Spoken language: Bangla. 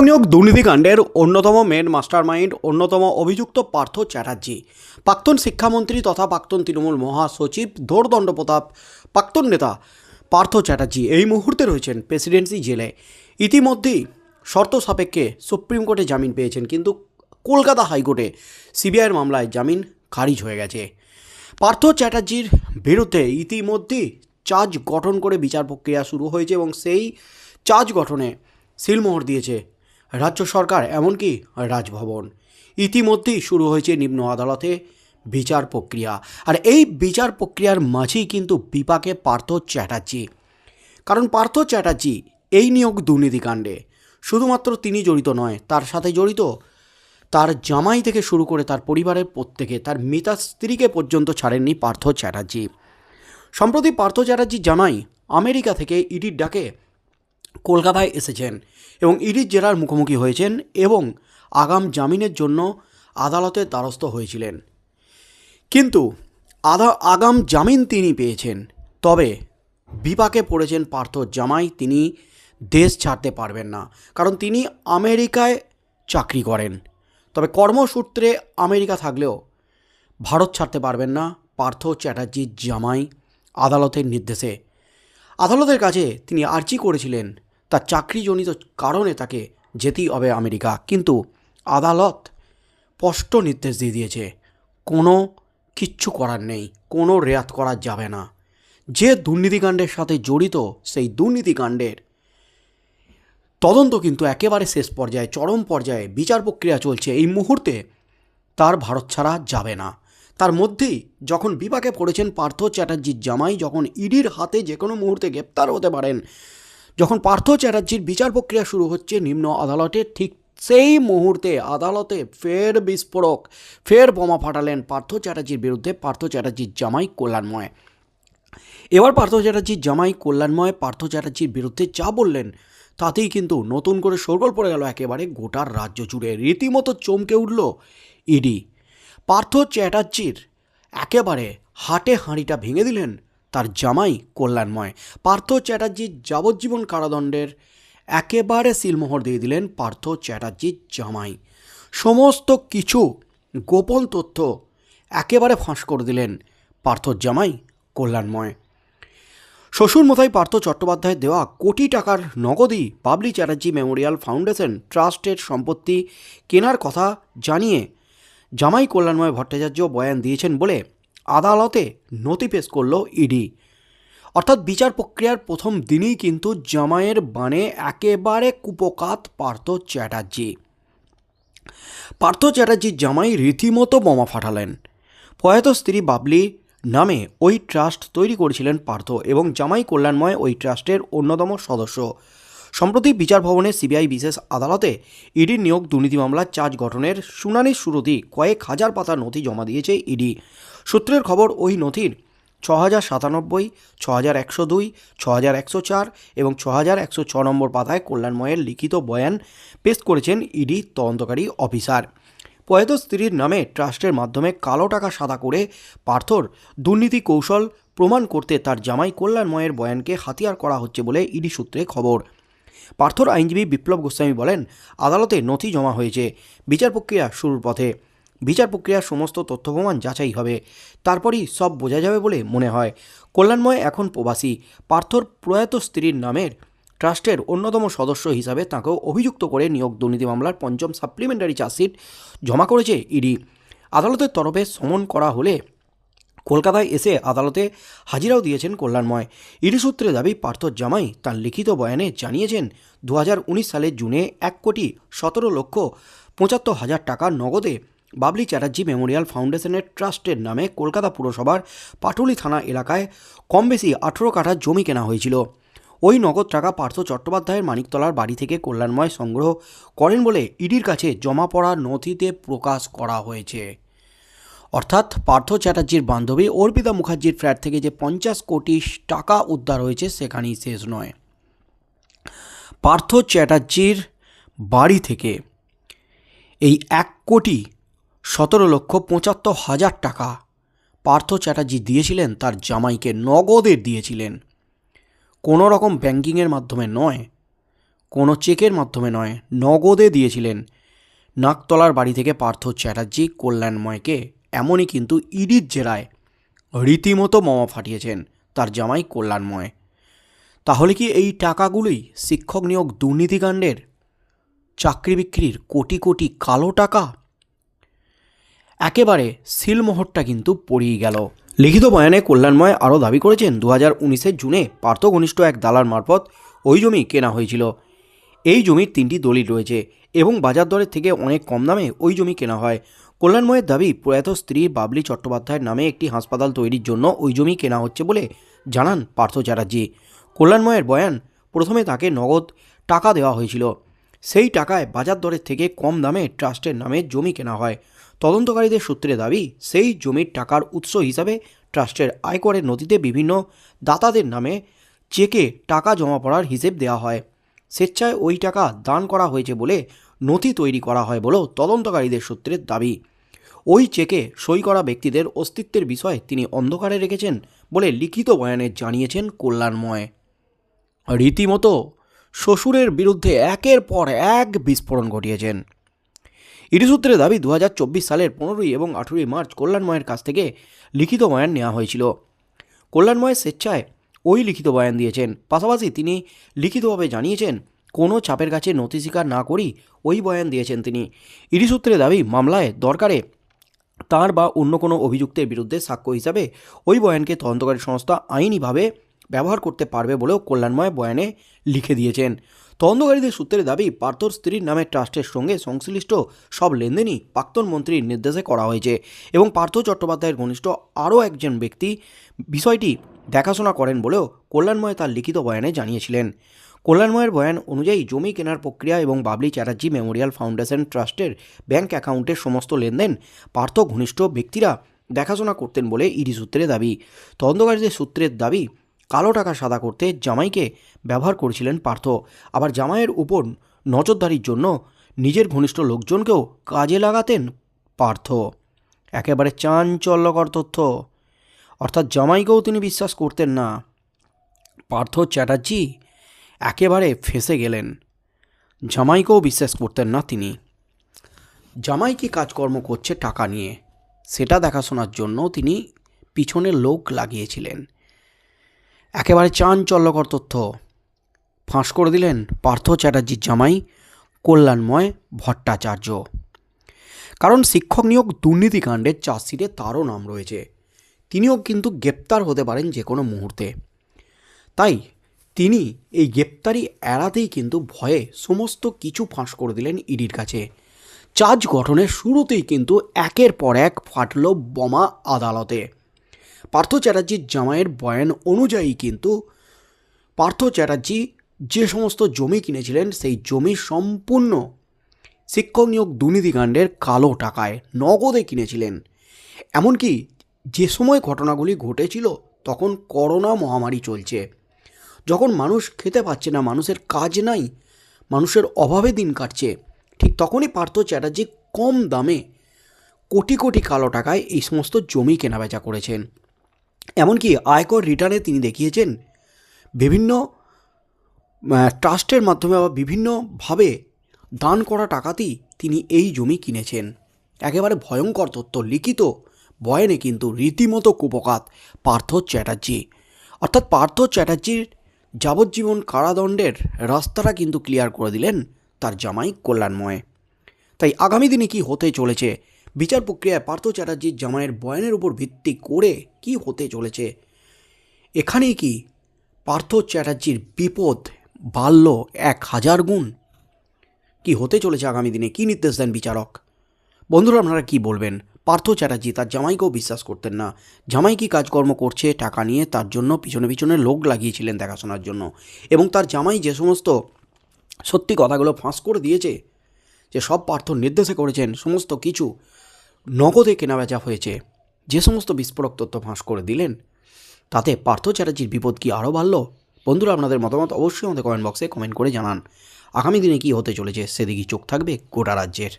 শিক্ষক নিয়োগ দুর্নীতিকাণ্ডের অন্যতম মেন মাস্টার মাইন্ড অন্যতম অভিযুক্ত পার্থ চ্যাটার্জি। প্রাক্তন শিক্ষামন্ত্রী তথা প্রাক্তন তৃণমূল মহাসচিব দৌড়দণ্ড প্রতাপ, প্রাক্তন নেতা পার্থ চ্যাটার্জি এই মুহূর্তে রয়েছেন প্রেসিডেন্সি জেলে। ইতিমধ্যেই শর্ত সাপেক্ষে সুপ্রিম কোর্টে জামিন পেয়েছেন, কিন্তু কলকাতা হাইকোর্টে সিবিআইয়ের মামলায় জামিন খারিজ হয়ে গেছে। পার্থ চ্যাটার্জির বিরুদ্ধে ইতিমধ্যেই চার্জ গঠন করে বিচার প্রক্রিয়া শুরু হয়েছে এবং সেই চার্জ গঠনে সিলমোহর দিয়েছে রাজ্য সরকার এমনকি রাজভবন। ইতিমধ্যেই শুরু হয়েছে নিম্ন আদালতে বিচার প্রক্রিয়া। আর এই বিচার প্রক্রিয়ার মাঝেই কিন্তু বিপাকে পার্থ চ্যাটার্জি। কারণ পার্থ চ্যাটার্জি এই নিয়োগ দুর্নীতিকাণ্ডে শুধুমাত্র তিনি জড়িত নয়, তার সাথে জড়িত তার জামাই থেকে শুরু করে তার পরিবারের প্রত্যেকে, তার মিতা স্ত্রীকে পর্যন্ত ছাড়েননি পার্থ চ্যাটার্জি। সম্প্রতি পার্থ চ্যাটার্জি জামাই আমেরিকা থেকে ইডির ডাকে কলকাতায় এসেছেন এবং ইডির জেরার মুখোমুখি হয়েছেন এবং আগাম জামিনের জন্য আদালতের দ্বারস্থ হয়েছিলেন। কিন্তু আদা আগাম জামিন তিনি পেয়েছেন, তবে বিপাকে পড়েছেন পার্থ জামাই। তিনি দেশ ছাড়তে পারবেন না, কারণ তিনি আমেরিকায় চাকরি করেন। তবে কর্মসূত্রে আমেরিকা থাকলেও ভারত ছাড়তে পারবেন না পার্থ চ্যাটার্জির জামাই আদালতের নির্দেশে। আদালতের কাছে তিনি আর্জি করেছিলেন। তার চাকরিজনিত কারণে তাকে যেতেই হবে আমেরিকা। কিন্তু আদালত স্পষ্ট নির্দেশ দিয়ে দিয়েছে, কোনো কিচ্ছু করার নেই, কোনো রেয়াত করা যাবে না। যে দুর্নীতিকাণ্ডের সাথে জড়িত, সেই দুর্নীতিকাণ্ডের তদন্ত কিন্তু একেবারে শেষ পর্যায়ে, চরম পর্যায়ে বিচার প্রক্রিয়া চলছে। এই মুহূর্তে তার ভারত ছাড়া যাবে না। তার মধ্যেই যখন বিপাকে পড়েছেন পার্থ চ্যাটার্জির জামাই, যখন ইডির হাতে যে কোনো মুহূর্তে গ্রেপ্তার হতে পারেন, যখন পার্থ চ্যাটার্জির বিচার প্রক্রিয়া শুরু হচ্ছে নিম্ন আদালতে, ঠিক সেই মুহূর্তে আদালতে ফের বিস্ফোরক, ফের বোমা ফাটালেন পার্থ চ্যাটার্জির বিরুদ্ধে পার্থ চ্যাটার্জির জামাই কল্যাণময়। এবার পার্থ চ্যাটার্জির জামাই কল্যাণময় পার্থ চ্যাটার্জির বিরুদ্ধে যা বললেন, তাতেই কিন্তু নতুন করে সরগোল পড়ে গেল একেবারে গোটার রাজ্য জুড়ে। রীতিমতো চমকে উঠল ইডি। পার্থ চ্যাটার্জির একেবারে হাটে হাঁড়িটা ভেঙে দিলেন তার জামাই কল্যাণময়। পার্থ চ্যাটার্জির যাবজ্জীবন কারাদণ্ডের একেবারে সিলমোহর দিয়ে দিলেন পার্থ চ্যাটার্জির জামাই। সমস্ত কিছু গোপন তথ্য একেবারে ফাঁস করে দিলেন পার্থর জামাই কল্যাণময়। শ্বশুর মশাই পার্থ চট্টোপাধ্যায়ের দেওয়া কোটি টাকার নগদই বাবলি চ্যাটার্জি মেমোরিয়াল ফাউন্ডেশন ট্রাস্টের সম্পত্তি কেনার কথা জানিয়ে জামাই কল্যাণময় ভট্টাচার্য বয়ান দিয়েছেন বলে আদালতে নথি পেশ করল ইডি। অর্থাৎ বিচার প্রক্রিয়ার প্রথম দিনেই কিন্তু জামাইয়ের বানে একেবারে কুপকাত পার্থ চ্যাটার্জি। পার্থ চ্যাটার্জির জামাই রীতিমতো বোমা ফাটালেন। প্রয়াত স্ত্রী বাবলি নামে ওই ট্রাস্ট তৈরি করেছিলেন পার্থ এবং জামাই কল্যাণময় ওই ট্রাস্টের অন্যতম সদস্য। সম্প্রতি বিচার ভবনে সিবিআই বিশেষ আদালতে ইডির নিয়োগ দুর্নীতি মামলার চার্জ গঠনের শুনানির শুরুতেই কয়েক হাজার পাতার নথি জমা দিয়েছে ইডি। সূত্রের খবর, ওই নথির ছ হাজার সাতানব্বই ছ হাজার একশো দুই ছ হাজার একশো চার এবং ছ হাজার একশো ছ নম্বর পাতায় কল্যাণময়ের লিখিত বয়ান পেশ করেছেন ইডি তদন্তকারী অফিসার। প্রয়াত স্ত্রীর নামে ট্রাস্টের মাধ্যমে কালো টাকা সাদা করে পার্থর দুর্নীতি কৌশল প্রমাণ করতে তার জামাই কল্যাণময়ের বয়ানকে হাতিয়ার করা হচ্ছে বলে ইডি সূত্রে খবর। পার্থর আইনজীবী বিপ্লব গোস্বামী বলেন, আদালতে নথি জমা হয়েছে। বিচার প্রক্রিয়া শুরুর পথে। বিচার প্রক্রিয়ার সমস্ত তথ্য প্রমাণ যাচাই হবে। তারপরই সব বোঝা যাবে বলে মনে হয়। কল্যাণময় এখন প্রবাসী। পার্থর প্রয়াত স্ত্রীর নামের ট্রাস্টের অন্যতম সদস্য হিসাবে তাঁকেও অভিযুক্ত করে নিয়োগ দুর্নীতি মামলার পঞ্চম সাপ্লিমেন্টারি চার্জশিট জমা করেছে ইডি। আদালতের তরফে সমন করা হলে কলকাতায় এসে আদালতে হাজিরাও দিয়েছেন কল্যাণময়। ইডি সূত্রে দাবি, পার্থ জামাই তার লিখিত বয়ানে জানিয়েছেন দু হাজার উনিশ সালের জুনে এক কোটি সতেরো লক্ষ পঁচাত্তর হাজার টাকা নগদে বাবলি চ্যাটার্জি মেমোরিয়াল ফাউন্ডেশনের ট্রাস্টের নামে কলকাতা পুরসভার পাটুলি থানা এলাকায় কম বেশি আঠেরো কাঠা জমি কেনা হয়েছিল। ওই নগদ টাকা পার্থ চট্টোপাধ্যায়ের মানিকতলার বাড়ি থেকে কল্যাণময় সংগ্রহ করেন বলে ইডির কাছে জমা পড়া নথিতে প্রকাশ করা হয়েছে। অর্থাৎ পার্থ চ্যাটার্জির বান্ধবী অর্পিতা মুখার্জির ফ্ল্যাট থেকে যে পঞ্চাশ কোটি টাকা উদ্ধার হয়েছে, সেখানেই শেষ নয়। পার্থ চ্যাটার্জির বাড়ি থেকে এই এক কোটি সতেরো লক্ষ পঁচাত্তর হাজার টাকা পার্থ চ্যাটার্জি দিয়েছিলেন, তার জামাইকে নগদে দিয়েছিলেন। কোনো রকম ব্যাংকিংয়ের মাধ্যমে নয়, কোনো চেকের মাধ্যমে নয়, নগদে দিয়েছিলেন। নাকতলার বাড়ি থেকে পার্থ চ্যাটার্জি কল্যাণময়কে এমনই কিন্তু ইডির জেরায় রীতিমতো বোমা ফাটিয়েছেন তার জামাই কল্যাণময়। তাহলে কি এই টাকাগুলোই শিক্ষক নিয়োগ দুর্নীতিকাণ্ডের চাকরি বিক্রির কোটি কোটি কালো টাকা? একেবারে সিলমোহরটা কিন্তু পড়িয়ে গেল। লিখিত বয়ানে কল্যাণময় আরও দাবি করেছেন দু হাজার উনিশের জুনে পার্থ ঘনিষ্ঠ এক দালার মারফত ওই জমি কেনা হয়েছিল। এই জমির তিনটি দলিল রয়েছে এবং বাজার দরের থেকে অনেক কম দামে ওই জমি কেনা হয়। কল্যাণময়ের দাবি, প্রয়াত স্ত্রী বাবলি চট্টোপাধ্যায়ের নামে একটি হাসপাতাল তৈরির জন্য ওই জমি কেনা হচ্ছে বলে জানান পার্থ চ্যাটার্জি। কল্যাণময়ের বয়ান, প্রথমে তাকে নগদ টাকা দেওয়া হয়েছিল। সেই টাকায় বাজার দরের থেকে কম দামে ট্রাস্টের নামে জমি কেনা হয়। তদন্তকারীদের সূত্রে দাবি, সেই জমির টাকার উৎস হিসাবে ট্রাস্টের আয়করের নথিতে বিভিন্ন দাতাদের নামে চেকে টাকা জমা পড়ার হিসেব দেওয়া হয়। স্বেচ্ছায় ওই টাকা দান করা হয়েছে বলে নথি তৈরি করা হয় বলেও তদন্তকারীদের সূত্রের দাবি। ওই চেকে সই করা ব্যক্তিদের অস্তিত্বের বিষয়ে তিনি অন্ধকারে রেখেছেন বলে লিখিত বয়ানে জানিয়েছেন কল্যাণময়। রীতিমতো শ্বশুরের বিরুদ্ধে একের পর এক বিস্ফোরণ ঘটিয়েছেন। ইডি সূত্রে দাবি, দুহাজার চব্বিশ সালের পনেরোই এবং আঠেরোই মার্চ কল্যাণময়ের কাছ থেকে লিখিত বয়ান নেওয়া হয়েছিল। কল্যাণময় স্বেচ্ছায় ওই লিখিত বয়ান দিয়েছেন। পাশাপাশি তিনি লিখিতভাবে জানিয়েছেন কোনো চাপের কাছে নথি স্বীকার না করেই ওই বয়ান দিয়েছেন তিনি। ইডি সূত্রে দাবি, মামলায় দরকারে তার বা অন্য কোনো অভিযুক্তের বিরুদ্ধে সাক্ষ্য হিসাবে ওই বয়ানকে তদন্তকারী সংস্থা আইনিভাবে ব্যবহার করতে পারবে বলেও কল্যাণময় বয়ানে লিখে দিয়েছেন। তদন্তকারীদের সূত্রের দাবি, পার্থর স্ত্রীর নামে ট্রাস্টের সঙ্গে সংশ্লিষ্ট সব লেনদেনই প্রাক্তন মন্ত্রীর নির্দেশে করা হয়েছে এবং পার্থ চট্টোপাধ্যায়ের ঘনিষ্ঠ আরও একজন ব্যক্তি বিষয়টি দেখাশোনা করেন বলেও কল্যাণময় তার লিখিত বয়ানে জানিয়েছিলেন। কল্যাণময়ের বয়ান অনুযায়ী জমি কেনার প্রক্রিয়া এবং বাবলি চ্যাটার্জি মেমোরিয়াল ফাউন্ডেশন ট্রাস্টের ব্যাংক অ্যাকাউন্টের সমস্ত লেনদেন পার্থ ঘনিষ্ঠ ব্যক্তিরা দেখাশোনা করতেন বলে ইডি সূত্রে দাবি। তদন্তকারীদের সূত্রের দাবি, কালো টাকা সাদা করতে জামাইকে ব্যবহার করেছিলেন পার্থ। আবার জামাইয়ের উপর নজরদারির জন্য নিজের ঘনিষ্ঠ লোকজনকেও কাজে লাগাতেন পার্থ। একেবারে চাঞ্চল্যকর তথ্য। অর্থাৎ জামাইকেও তিনি বিশ্বাস করতেন না। পার্থ চ্যাটার্জি একেবারে ফেসে গেলেন। জামাইকেও বিশ্বাস করতেন না তিনি। জামাই কি কাজকর্ম করছে টাকা নিয়ে, সেটা দেখাশোনার জন্য তিনি পিছনে লোক লাগিয়েছিলেন। একেবারে চাঞ্চল্যকর তথ্য। ফাঁস করে দিলেন পার্থ চ্যাটার্জির জামাই, কল্যাণময় ভট্টাচার্য। কারণ শিক্ষক নিয়োগ দুর্নীতিকাণ্ডের চার্জশিটে তারও নাম রয়েছে। তিনিও কিন্তু গ্রেপ্তার হতে পারেন যে কোনো মুহূর্তে। তাই তিনি এই গ্রেপ্তারি এড়াতেই কিন্তু ভয়ে সমস্ত কিছু ফাঁস করে দিলেন ইডির কাছে। চার্জ গঠনের শুরুতেই কিন্তু একের পর এক ফাটল বোমা আদালতে। পার্থ চ্যাটার্জির জামাইয়ের বয়ান অনুযায়ী কিন্তু পার্থ চ্যাটার্জি যে সমস্ত জমি কিনেছিলেন সেই জমি সম্পূর্ণ শিক্ষক নিয়োগ দুর্নীতিকাণ্ডের কালো টাকায় নগদে কিনেছিলেন। এমনকি যে সময় ঘটনাগুলি ঘটেছিল তখন করোনা মহামারী চলছে। যখন মানুষ খেতে পাচ্ছে না, মানুষের কাজ নাই, মানুষের অভাবে দিন কাটছে, ঠিক তখনই পার্থ চ্যাটার্জি কম দামে কোটি কোটি কালো টাকায় এই সমস্ত জমি কেনাবেচা করেছেন। এমনকি আয়কর রিটার্নে তিনি দেখিয়েছেন, বিভিন্ন ট্রাস্টের মাধ্যমে বা বিভিন্নভাবে দান করা টাকাতেই তিনি এই জমি কিনেছেন। একেবারে ভয়ঙ্কর তথ্য, লিখিত বয়ানে কিন্তু রীতিমতো কুপকাত পার্থ চ্যাটার্জি। অর্থাৎ পার্থ চ্যাটার্জির যাবজ্জীবন কারাদণ্ডের রাস্তাটা কিন্তু ক্লিয়ার করে দিলেন তার জামাই কল্যাণময়। তাই আগামী দিনে কি হতে চলেছে? বিচার প্রক্রিয়ায় পার্থ চ্যাটার্জির জামাইয়ের বয়ানের উপর ভিত্তি করে কি হতে চলেছে? এখানেই কি পার্থ চ্যাটার্জির বিপদ বাড়ল এক হাজার গুণ? কি হতে চলেছে আগামী দিনে? কি নির্দেশ দেন বিচারক? বন্ধুরা, আপনারা কি বলবেন? পার্থ চ্যাটার্জি তার জামাইকেও বিশ্বাস করতেন না। জামাই কি কাজকর্ম করছে, টাকা নিয়ে তার জন্য পিছনে পিছনে লোক লাগিয়েছিলেন দেখাশোনার জন্য। এবং তার জামাই যে সমস্ত সত্যি কথাগুলো ফাঁস করে দিয়েছে, যে সব পার্থ নির্দেশে করেছেন, সমস্ত কিছু নগদে কেনাবেচা হয়েছে, যে সমস্ত বিস্ফোরক তথ্য ফাঁস করে দিলেন, তাতে পার্থ চ্যাটার্জির বিপদ কি আরও বাড়ল? বন্ধুরা, আপনাদের মতামত অবশ্যই আমাদের কমেন্ট বক্সে কমেন্ট করে জানান। আগামী দিনে কি হতে চলেছে সেদিকে চোখ থাকবে গোটা রাজ্যের।